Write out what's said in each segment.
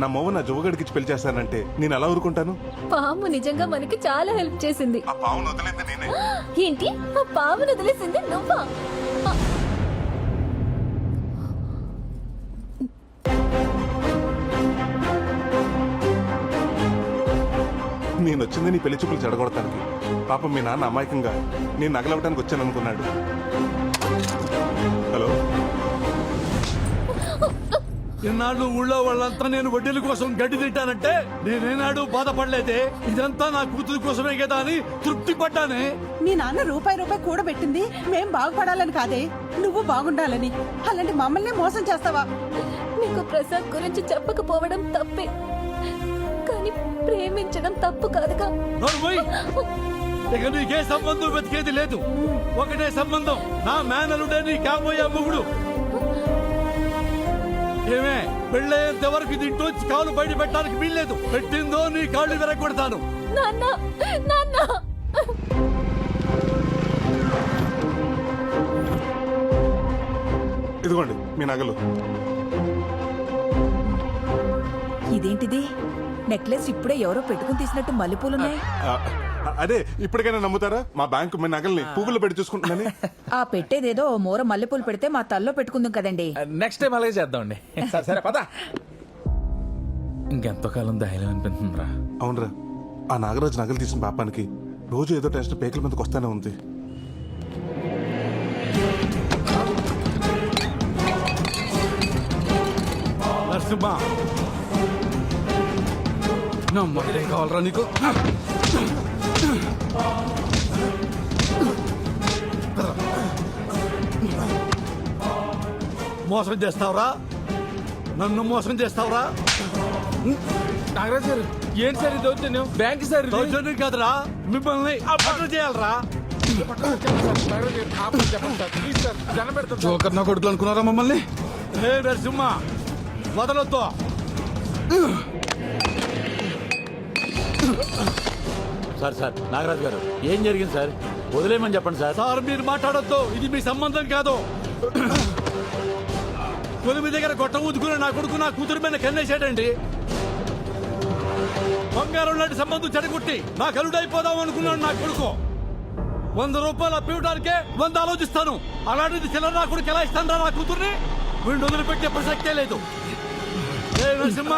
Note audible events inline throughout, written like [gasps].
నా మొవ్వ నా జువగడికి పెళ్ళి చేస్తానంటే నేను ఎలా ఊరుకుంటాను? పాము నిజంగా మనకి చాలా హెల్ప్ చేసింది. ఆ పావును వదిలింది నేనే. [gasps] ఏంటి? ఆ పామును వదిలేసింది నువ్వా? ఆ, నేను వచ్చింది నీ పెళ్ళి చూపులు చెడగొడతానికి. పాపం మీ నాన్న అమాయకంగా నేను నగలవటానికి వచ్చాను అనుకున్నాడు ఇన్నాళ్ళు ఊళ్ళో వాళ్ళంతా నేను వడ్డీల కోసం గడ్డి తింటానంటే నేనేనాడు బాధపడలేదే. ఇదంతా నా కూతురు కోసమే కదా అని తృప్తి పడ్డానే. మీ నాన్న రూపాయి రూపాయి కూడబెట్టింది. మేం బాగుపడాలని కాదే. నువ్వు బాగుండాలని. అలాంటి మమ్మల్ని మోసం చేస్తావా? నీకు ప్రసాద్ గురించి చెప్పకపోవడం తప్పే. కానీ ప్రేమించడం తప్పు కాదుగా. ఇక నీకే సంబంధం వెతికేది లేదు. ఒకటే సంబంధం. నా మేనలుడే నీ కాబోయే మొగుడు పెళ్ళయ్యేంత వరకు దీంట్లోంచి కాలు బయట పెట్టడానికి వీల్లేదు. పెట్టిందో నీ కాళ్ళు విరగొడతాను. నాన్న నాన్న. ఇదిగోండి మీ నగలు. ఇదేంటిది? నెక్లెస్ ఇప్పుడే ఎవరో పెట్టుకుని తీసినట్టు మల్లెపూలున్నాయి. ఆ, అదే ఇప్పటికైనా నమ్ముతారా? మా బ్యాంకు మీ నగల్ని పువ్వులు పెట్టి చూసుకుంటుందని? ఆ పెట్టేదేదో ఓ మూర మల్లెపూలు పెడితే మా తల్లో పెట్టుకుందాం కదండి. నెక్స్ట్ టైం అలాగే చేద్దామండి. సరే సరే పద. ఇంకెంతో కాలం ధైర్యం అనిపిస్తుందిరా. అవునరా. ఆ నాగరాజు నగలు తీసిన పాపానికి రోజు ఏదో టెన్షన్ పేకల మీదకి వస్తానే ఉంది. నరసింహ. నమ్మకం కావాలరా నీకు? మోసం చేస్తావురా? నన్ను మోసం చేస్తావురా? నాగరాజ్ గారు ఏంటి సార్ ఇది దౌర్జన్యం? Bank sir. దౌర్జన్యం కాదురా. మిమ్మల్ని అప్పట్లు చేయాలరా. జోకర్ నా కొడుకులు అనుకున్నారా మమ్మల్ని? ఏ నరసింహ వదలొద్దు. సార్ సార్ నాగరాజు గారు ఏం జరిగింది సార్? వదిలేయమని చెప్పండి సార్. సార్ మీరు మాట్లాడొద్దు. ఇది మీ సంబంధం కాదు. కొలిమి దగ్గర గొట్ట ఊదుకుని నా కొడుకు నా కూతురు మీద కన్నేసాడండి బంగారం లాంటి సంబంధం చెడగొట్టి నా కలుడైపోదాం అనుకున్నాడు నా కొడుకు. వంద రూపాయలు అప్పివడానికే వంద ఆలోచిస్తాను. అలాంటిది చిల్లర నా కొడుకు ఎలా ఇస్తాను నా కూతుర్ని? వీడిని వదిలిపెట్టే ప్రసక్తే లేదు. నరసింహ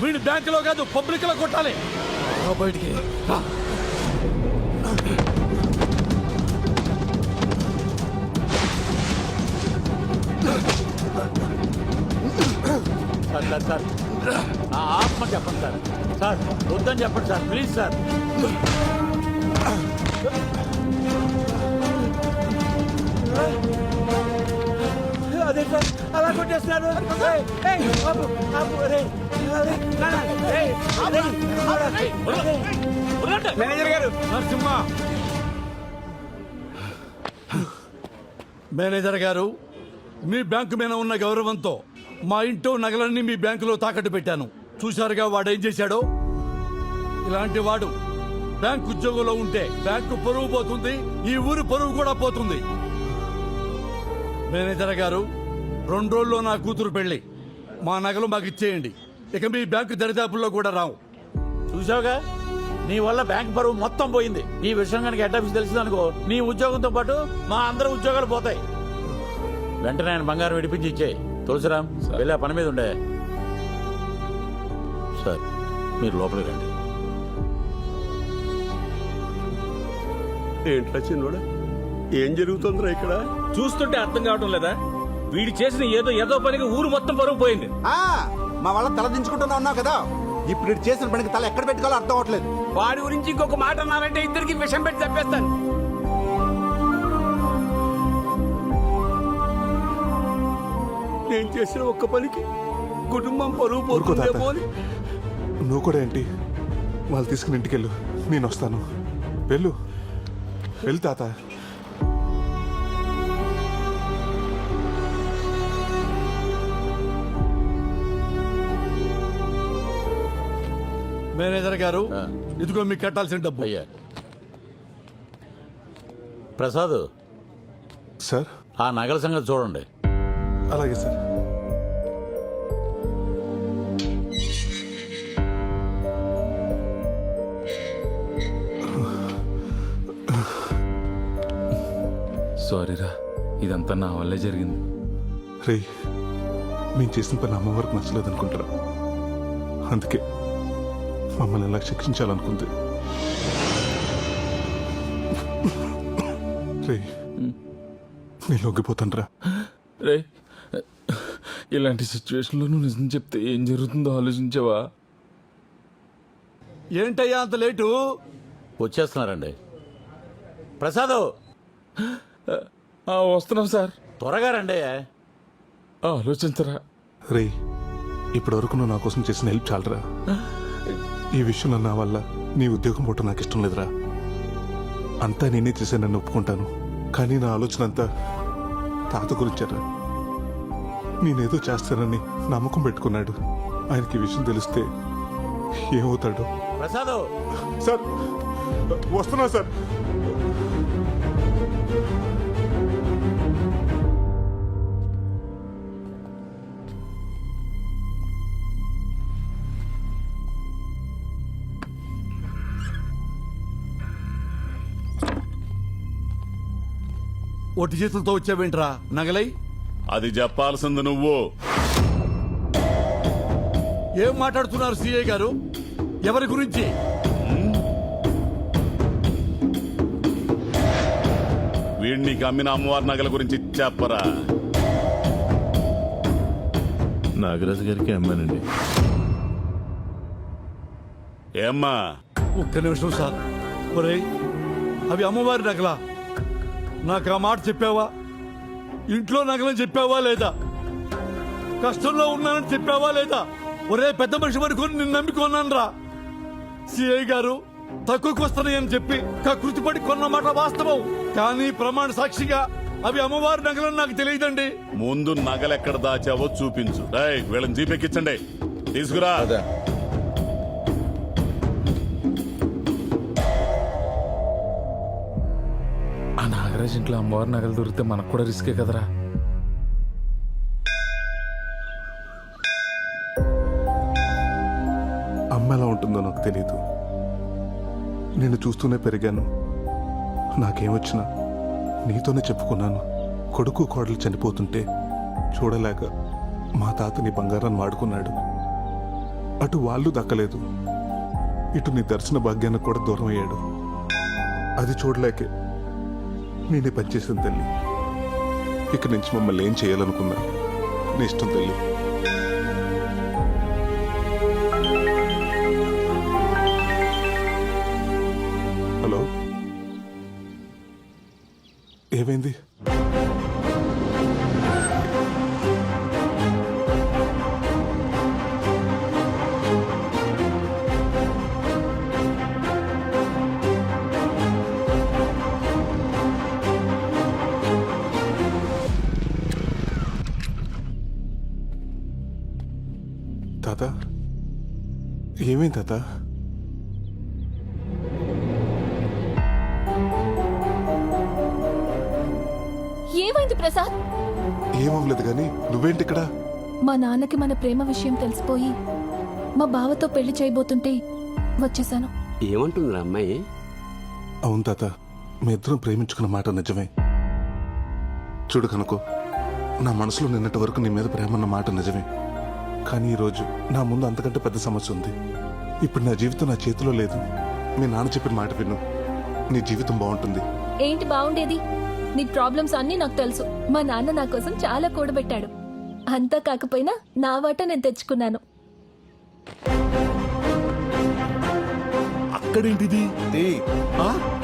వీడిని బ్యాంకులో కాదు పబ్లిక్లో కొట్టాలి బయటికి. Sir sir sir. నా ఆత్మ చెప్పండి సార్. సార్ వద్దని చెప్పండి సార్ ప్లీజ్ సార్. అదే సార్ అలా కొట్టేస్తున్నారు. మేనేజర్ గారు నరసింహ. మేనేజర్ గారు మీ బ్యాంకు మీద ఉన్న గౌరవంతో మా ఇంట్లో నగలన్నీ మీ బ్యాంకులో తాకట్టు పెట్టాను. చూశారుగా వాడు ఏం చేశాడో? ఇలాంటి వాడు బ్యాంక్ ఉద్యోగంలో ఉంటే బ్యాంకు పరువు పోతుంది ఈ ఊరు పరువు కూడా పోతుంది. మేనేజర్ గారు రెండు రోజుల్లో నా కూతురు పెళ్ళి మా నగలు మాకు ఇచ్చేయండి. ఇక మీ బ్యాంకు దరిదాపుల్లో కూడా రావు. చూసావుగా నీ వల్ల బ్యాంక్ పరువు మొత్తం పోయింది. ఈ విషయం కనుక హెడ్ ఆఫీస్ తెలిసిందనుకో నీ ఉద్యోగంతో పాటు మా అందరి ఉద్యోగాలు పోతాయి. వెంటనే ఆయన బంగారం విడిపించి ఇచ్చే తులసిరామ్ వెళ్ళి ఆ పని మీద ఉండే. సార్ మీరు లోపలికి రండి. ఏంట్రా చిన్నోడా? ఏం జరుగుతుందిరా ఇక్కడ? చూస్తుంటే అర్థం కావడం లేదా? వీడు చేసిన ఏదో ఏదో పనికి ఊరు మొత్తం పరువు పోయింది. ఆ మా వాళ్ళ తల దించుకుంటున్నా ఉన్నావు కదా? ఇప్పుడు ఇటు చేసిన పనికి తల ఎక్కడ పెట్టుకోవాలో అర్థం అవట్లేదు వాడి గురించి ఇంకొక మాట అన్నారంటే ఇద్దరికి విషం పెట్టి చెప్పేస్తాను నేను చేసిన ఒక్క పనికి? కుటుంబం పరువు ఊరుకో తాత. పోతుందేమో అని? నువ్వు కూడా ఏంటి? వాళ్ళు తీసుకుని ఇంటికి వెళ్ళు నేను వస్తాను. వెళ్ళు. వెళ్ళు తాత. మేనేజర్ గారు. ఇదిగో మీకు కట్టాల్సిన డబ్బు. అయ్యా. ప్రసాద్. సార్? ఆ నగల సంగతి చూడండి. అలాగే సార్. సారీరా ఇదంతా నా వల్లే జరిగింది. రే మేము చేసిన పని అమ్మవారికి నచ్చలేదు అనుకుంటారా అందుకే మమ్మల్ని ఎలా శిక్షించాలనుకుంది? రే నేను లొంగిపోతాను రా రే ఇలాంటి సిచ్యువేషన్లో నువ్వు నిజం చెప్తే ఏం జరుగుతుందో ఆలోచించావా? ఏంటయ్యా అంత లేటు? వచ్చేస్తున్నారండి. ప్రసాద్! వస్తున్నాం సార్. త్వరగా రండి. ఆలోచించరా. రే ఇప్పటివరకు నువ్వు నా కోసం చేసిన హెల్ప్ చాలరా? ఈ విషయంలో నా వల్ల నీ ఉద్యోగం పోవటం నాకు ఇష్టం లేదురా. అంతా నేనే చేశానని ఒప్పుకుంటాను. కానీ నా ఆలోచన అంతా తాత గురించారా. నేనేదో చేస్తానని నమ్మకం పెట్టుకున్నాడు. ఆయనకి ఈ విషయం తెలిస్తే ఏమవుతాడు? ప్రసాద్! సార్ వస్తున్నా సార్. ఒట్టి చేతులతో వచ్చావేంట్రా? నగలై? అది చెప్పాల్సింది నువ్వు. ఏం మాట్లాడుతున్నారు సిఐ గారు? ఎవరి గురించి? వీడిని అమ్మిన అమ్మవారి నగల గురించి చెప్పరా? నాగరాజు గారికి అమ్మానండి. ఏమ్మా? ఒక్క నిమిషం సార్. ఒరేయ్ అవి అమ్మవారి నగలా? నాకు ఆ మాట చెప్పావా? ఇంట్లో నగలని చెప్పావా లేదా? కష్టంలో ఉన్నానని చెప్పావా లేదా? ఒరే పెద్ద మనిషి వరకు నిన్ను నమ్మి కొన్నాను రా సిఐ గారు తక్కువకి వస్తున్నాయని చెప్పి కృతిపడి కొన్న మాట వాస్తవం. కానీ ప్రమాణ సాక్షిగా అవి అమ్మవారి నగలని నాకు తెలియదండి. ముందు నగలెక్కడ దాచావో చూపించు. రేయ్, వీళ్ళని జీపెక్కించండి. తీసుకురా. ఆ నాగరాజు ఇంట్లో అమ్మవారి నగలు దొరికితే మనకు కూడా రిస్కే కదరా? అమ్మ ఎలా ఉంటుందో నాకు తెలియదు నేను చూస్తూనే పెరిగాను. నాకేమొచ్చినా నీతోనే చెప్పుకున్నాను. కొడుకు కోడలు చనిపోతుంటే చూడలేక మా తాతని బంగారాన్ని వాడుకున్నాడు. అటు వాళ్ళు దక్కలేదు. ఇటు నీ దర్శన భాగ్యానికి కూడా దూరం అయ్యాడు. అది చూడలేకే నేనే పనిచేసాను తల్లి. ఇక నుంచి మమ్మల్ని ఏం చేయాలనుకున్నా నీ ఇష్టం తల్లి. హలో? ఏమైంది? తాత? ఏమైంది తాత? ఏమైంది ప్రసాద్? ఏమవ్వలేదు కానీ నువ్వేంటి ఇక్కడ? మా నాన్నకి మన ప్రేమ విషయం తెలిసిపోయి మా బావతో పెళ్ళి చేయబోతుంటే వచ్చేసాను. ఏమంటుందిరా అమ్మాయి? అవును తాత మీ ఇద్దరం ప్రేమించుకున్న మాట నిజమే. చూడు కనుకో నా మనసులో నిన్నటి వరకు నీ మీద ప్రేమ ఉన్న మాట నిజమే. కానీ ఈరోజు నా ముందు అంతకంటే పెద్ద సమస్య ఉంది. ఇప్పుడు నా జీవితం నా చేతిలో లేదు. మీ నాన్న చెప్పిన మాట విను. నీ జీవితం బాగుంటుంది. ఏంటి బాగుండేది? నీ ప్రాబ్లమ్స్ అన్నీ నాకు తెలుసు. మా నాన్న నా కోసం చాలా కూడబెట్టాడు. అంతా కాకపోయినా నా వాట నేను తెచ్చుకున్నాను. అక్కడేంటిది? ఆ?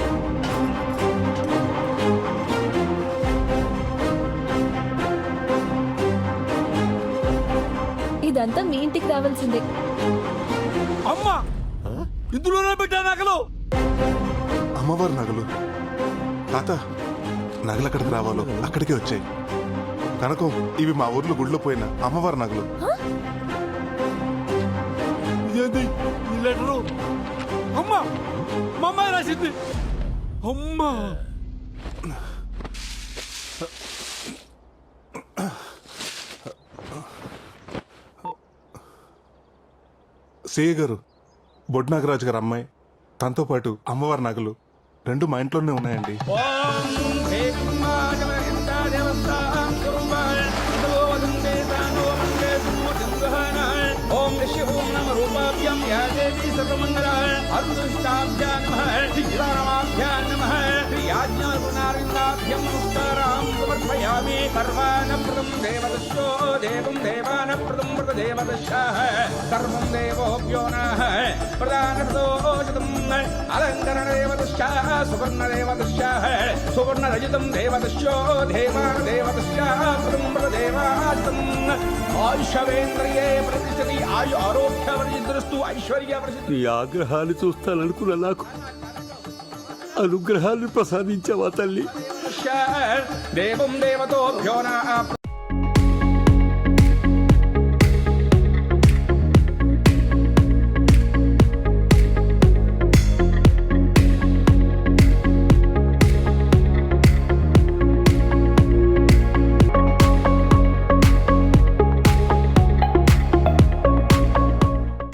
ఇదంతా మీ ఇంటికి రావాల్సిందే. అమ్మా! ఇందులోనే పెట్టా నగలు! అమ్మవారి నగలు? తాత నగలు ఎక్కడికి రావాలో అక్కడికే వచ్చాయి. కనుక ఇవి మా ఊర్లో గుడిలో పోయిన అమ్మవారి నగలు. ఇదేంటి ఈ లెటరు? అమ్మా! మా అమ్మాయి రాసింది. అమ్మా! సేయ గారు బొడ్నాగరాజు గారు అమ్మాయి తనతో పాటు అమ్మవారి నగలు రెండు మా ఇంట్లోనే ఉన్నాయండి. ఓం దేవాజమయంతాదేవస్తాం ఓం నమ రూపాభ్యం యా దేవి సర్వమంగళాయ अरुदुष्टाभ्या नमः श्रीरामाभ्या नमः श्रीयाज्ञागुणार्विन्दाभ्यं मुक्तारां समर्पयामि सर्वानप्रदं देवदस्यो देवं देवानप्रदं मृतदेवदशाः सर्वं देवोऽभ्यो नः प्रदानप्रदो అలంకరణ సువర్ణ దేవదశాః సువర్ణ రజితం ఆయుషవేంద్రియే ప్రతిష్టతి ఆయు ఆరోగ్య ఐశ్వర్య ప్రసిద్ధి. ఆగ్రహాన్ని చూస్తాననుకున్న నాకు అనుగ్రహాన్ని ప్రసాదించావా తల్లి? దేవం దేవతోభ్యో నా